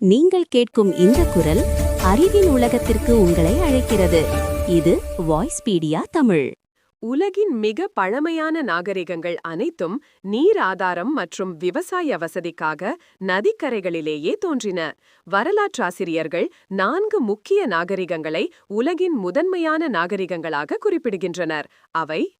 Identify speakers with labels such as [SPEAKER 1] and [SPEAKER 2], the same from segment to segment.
[SPEAKER 1] நீங்கள் கேட்கும் இந்த குரல் அறிவின் உலகத்திற்கு உங்களை அழைக்கிறது. இது வாய்ஸ்பீடியா தமிழ்.
[SPEAKER 2] உலகின் மிக பழமையான நாகரிகங்கள் அனைத்தும் நீர் ஆதாரம் மற்றும் விவசாய வசதிக்காக நதிக்கரைகளிலேயே தோன்றின. வரலாற்றாசிரியர்கள் நான்கு முக்கிய நாகரிகங்களை உலகின் முதன்மையான நாகரிகங்களாக குறிப்பிடுகின்றனர். அவை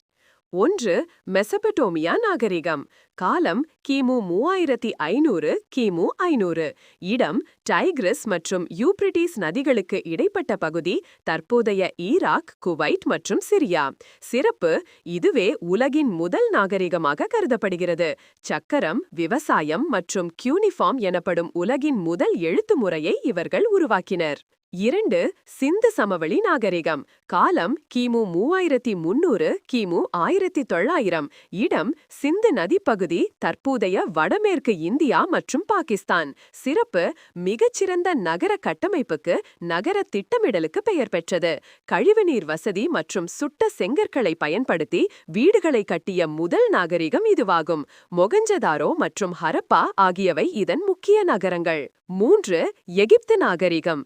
[SPEAKER 2] ஒன்று மெசபடோமியா நாகரிகம். காலம் கிமு மூவாயிரத்தி ஐநூறு கிமு ஐநூறு. இடம் டைக்ரஸ் மற்றும் யூப்ரிட்டிஸ் நதிகளுக்கு இடைப்பட்ட பகுதி தற்போதைய ஈராக் குவைட் மற்றும் சிரியா. சிறப்பு இதுவே உலகின் முதல் நாகரிகமாக கருதப்படுகிறது. சக்கரம் விவசாயம் மற்றும் கியூனிஃபார்ம் எனப்படும் உலகின் முதல் எழுத்து முறையை இவர்கள் உருவாக்கினர். இரண்டு சிந்து சமவெளி நாகரிகம். காலம் கிமு மூவாயிரத்தி முன்னூறு கிமு ஆயிரத்தி தொள்ளாயிரம். இடம் சிந்து நதிப்பகுதி தற்போதைய வடமேற்கு இந்தியா மற்றும் பாகிஸ்தான். சிறப்பு மிகச்சிறந்த நகர கட்டமைப்புக்கு நகர திட்டமிடலுக்கு பெயர் பெற்றது. கழிவுநீர் வசதி மற்றும் சுட்ட செங்கற்களை பயன்படுத்தி வீடுகளை கட்டிய முதல் நாகரிகம் இதுவாகும். மொகஞ்சதாரோ மற்றும் ஹரப்பா ஆகியவை இதன் முக்கிய நகரங்கள். மூன்று எகிப்து நாகரிகம்.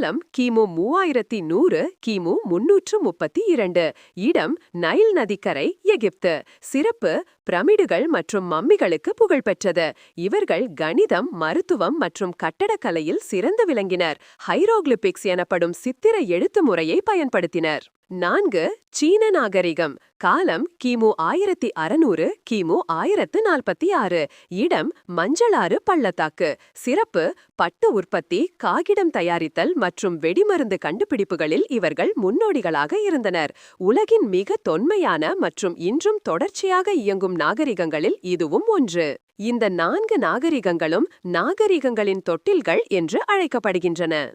[SPEAKER 2] காலம் கிமு மூவாயிரத்தி நூறு கிமு முன்னூற்று முப்பத்தி இரண்டு. இடம் நைல் நதிக்கரை எகிப்து. சிறப்பு பிரமிடுகள் மற்றும் மம்மிகளுக்கு புகழ்பெற்றது. இவர்கள் கணிதம் மருத்துவம் மற்றும் கட்டடக்கலையில் சிறந்து விளங்கினர். ஹைரோக்லிபிக்ஸ் எனப்படும் சித்திர எழுத்து முறையை பயன்படுத்தினர். நான்கு சீன நாகரிகம். காலம் கிமு ஆயிரத்தி அறநூறு கிமு ஆயிரத்து நாற்பத்தி ஆறு. இடம் மஞ்சளாறு பள்ளத்தாக்கு. சிறப்பு பட்டு உற்பத்தி காகிடம் தயாரித்தல் மற்றும் வெடிமருந்து கண்டுபிடிப்புகளில் இவர்கள் முன்னோடிகளாக இருந்தனர். உலகின் மிக தொன்மையான மற்றும் இன்றும் தொடர்ச்சியாக இயங்கும் நாகரிகங்களில் இதுவும் ஒன்று. இந்த நான்கு நாகரிகங்களும் நாகரிகங்களின் தொட்டில்கள் என்று அழைக்கப்படுகின்றன.